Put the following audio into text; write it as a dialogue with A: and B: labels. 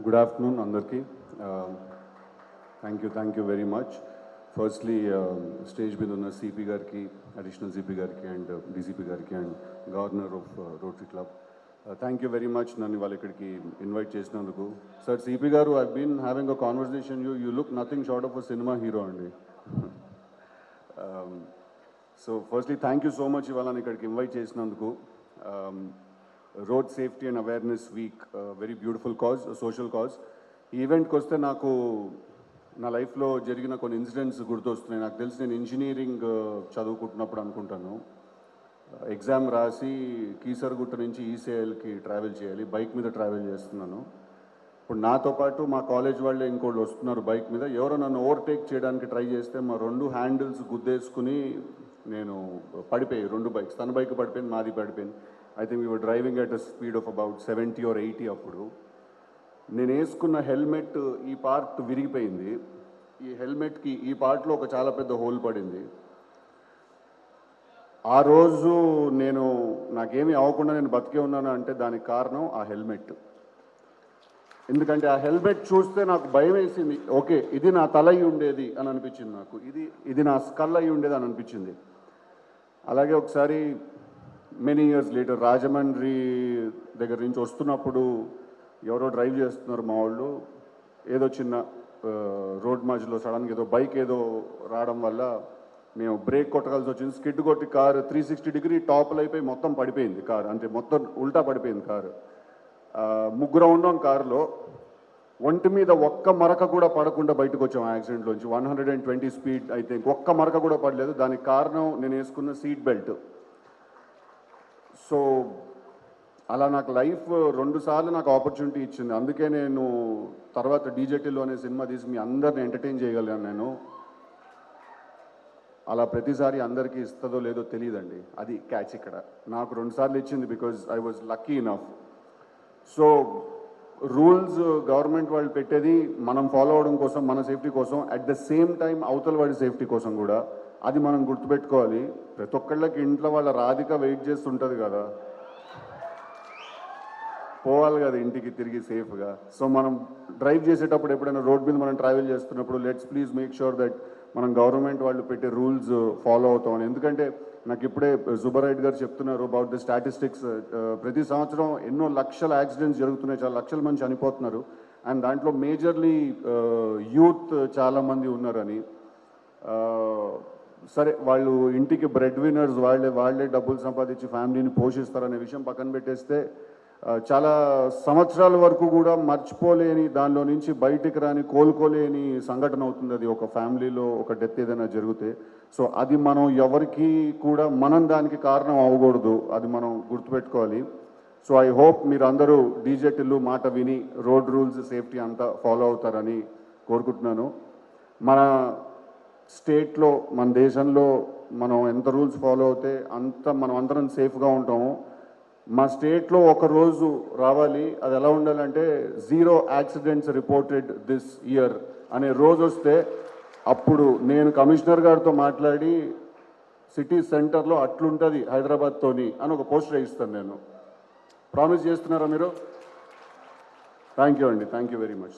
A: Good afternoon అందరికీ. Thank you thank you very much firstly stage మీద ఉన్న CP గారికి అడిషనల్ సిపి గారికి అండ్ డీసీపీ గారికి and governor of rotary club thank you very much నన్ను వాళ్ళు ఇక్కడికి ఇన్వైట్ చేసినందుకు. సార్ సిపి గారు I been having a conversation you you look nothing short of a cinema hero అండి. So firstly thank you so much ఇవాళ ఇక్కడికి invite చేసినందుకు. Road safety and awareness week very beautiful cause social cause ఈ ఈవెంట్కి వస్తే నాకు నా లైఫ్లో జరిగిన కొన్ని ఇన్సిడెంట్స్ గుర్తొస్తున్నాయి. నాకు తెలిసి నేను ఇంజనీరింగ్ చదువుకుంటున్నప్పుడు అనుకుంటాను. ఎగ్జామ్ రాసి కీసరగుట్ట నుంచి ఈసీఐఎల్కి ట్రావెల్ చేయాలి. బైక్ మీద ట్రావెల్ చేస్తున్నాను. ఇప్పుడు నాతో పాటు మా కాలేజ్ వాళ్ళే ఇంకోళ్ళు వస్తున్నారు బైక్ మీద. ఎవరో నన్ను ఓవర్టేక్ చేయడానికి ట్రై చేస్తే మా రెండు హ్యాండిల్స్ గుద్దేసుకుని నేను పడిపోయి రెండు బైక్స్ తన బైక్ పడిపోయింది మాది పడిపోయింది. I think we driving at a speed of about seventy or eighty అప్పుడు. నేను వేసుకున్న హెల్మెట్ ఈ పార్ట్ విరిగిపోయింది. ఈ హెల్మెట్కి ఈ పార్ట్లో ఒక చాలా పెద్ద హోల్ పడింది. ఆ రోజు నేను నాకేమీ అవ్వకుండా నేను బతికే ఉన్నాను అంటే దానికి కారణం ఆ హెల్మెట్. ఎందుకంటే ఆ హెల్మెట్ చూస్తే నాకు భయం వేసింది. ఓకే ఇది నా తల అయి ఉండేది అని అనిపించింది నాకు. ఇది ఇది నా స్కల్ అయి ఉండేది అని అనిపించింది. అలాగే ఒకసారి మెనీ ఇయర్స్ లీటర్ రాజమండ్రి దగ్గర నుంచి వస్తున్నప్పుడు ఎవరో డ్రైవ్ చేస్తున్నారు మా వాళ్ళు. ఏదో చిన్న రోడ్ మధ్యలో సడన్గా ఏదో బైక్ ఏదో రావడం వల్ల మేము బ్రేక్ కొట్టగలసి వచ్చింది. స్కిడ్ కొట్టి కారు త్రీ సిక్స్టీ డిగ్రీ టాపులు అయిపోయి మొత్తం పడిపోయింది కారు. అంటే మొత్తం ఉల్టా పడిపోయింది కారు. ముగ్గురు ముగ్గురం ఉన్నాం కారులో. ఒంటి మీద ఒక్క మరక కూడా పడకుండా బయటకు వచ్చాం యాక్సిడెంట్లోంచి one hundred and twenty speed అయితే ఒక్క మరక కూడా పడలేదు. దానికి కారణం నేను వేసుకున్న సీట్ బెల్ట్ సో అలా నాకు లైఫ్ రెండు సార్లు నాకు ఆపర్చునిటీ ఇచ్చింది. అందుకే నేను తర్వాత డీజేటీలో అనే సినిమా తీసి మీ అందరిని ఎంటర్టైన్ చేయగలిగాను నేను. అలా ప్రతిసారి అందరికీ ఇస్తుందో లేదో తెలియదండి అది క్యాచ్ ఇక్కడ. నాకు రెండుసార్లు ఇచ్చింది because I was lucky enough. So rules government వాళ్ళు పెట్టేది మనం ఫాలో అవడం కోసం మన సేఫ్టీ కోసం అట్ ద సేమ్ టైం అవతల వాడి సేఫ్టీ కోసం కూడా. అది మనం గుర్తుపెట్టుకోవాలి. ప్రతి ఒక్కళ్ళకి ఇంట్లో వాళ్ళ రాధిక వెయిట్ చేస్తుంటుంది కదా. పోవాలి కదా ఇంటికి తిరిగి సేఫ్గా. సో మనం డ్రైవ్ చేసేటప్పుడు ఎప్పుడైనా రోడ్ మీద మనం ట్రావెల్ చేస్తున్నప్పుడు let's please make sure that మనం గవర్నమెంట్ వాళ్ళు పెట్టే రూల్స్ ఫాలో అవుతామని ఎందుకంటే నాకు ఇప్పుడే జుబరైడ్ గారు చెప్తున్నారు అబౌట్ ద స్టాటిస్టిక్స్. ప్రతి సంవత్సరం ఎన్నో లక్షల యాక్సిడెంట్స్ జరుగుతున్నాయి. చాలా లక్షల మంది చనిపోతున్నారు. అండ్ దాంట్లో మేజర్లీ యూత్ చాలా మంది ఉన్నారని. సరే వాళ్ళు ఇంటికి బ్రెడ్ విన్నర్స్ వాళ్ళే వాళ్ళే డబ్బులు సంపాదించి ఫ్యామిలీని పోషిస్తారనే విషయం పక్కన పెట్టేస్తే చాలా సంవత్సరాల వరకు కూడా మర్చిపోలేని దానిలో నుంచి బయటికి రాని కోలుకోలేని సంఘటన అవుతుంది అది ఒక ఫ్యామిలీలో ఒక డెత్ ఏదైనా జరిగితే. సో అది మనం ఎవరికి కూడా మనం దానికి కారణం అవ్వకూడదు అది మనం గుర్తుపెట్టుకోవాలి. సో ఐ హోప్ మీరందరూ డీజెటిల్లు మాట విని రోడ్ రూల్స్ సేఫ్టీ అంతా ఫాలో అవుతారని కోరుకుంటున్నాను. మన స్టేట్లో మన దేశంలో మనం ఎంత రూల్స్ ఫాలో అవుతే అంత మనం అందరం సేఫ్గా ఉంటాము. మా స్టేట్లో ఒక రోజు రావాలి. అది ఎలా ఉండాలంటే zero accidents reported this year అనే రోజు వస్తే అప్పుడు నేను కమిషనర్ గారితో మాట్లాడి సిటీ సెంటర్లో అట్లుంటుంది హైదరాబాద్తోని అని ఒక పోస్టర్ వేయిస్తాను నేను. ప్రామిస్ చేస్తున్నారా మీరు? థ్యాంక్ యూ అండి. Thank you very much.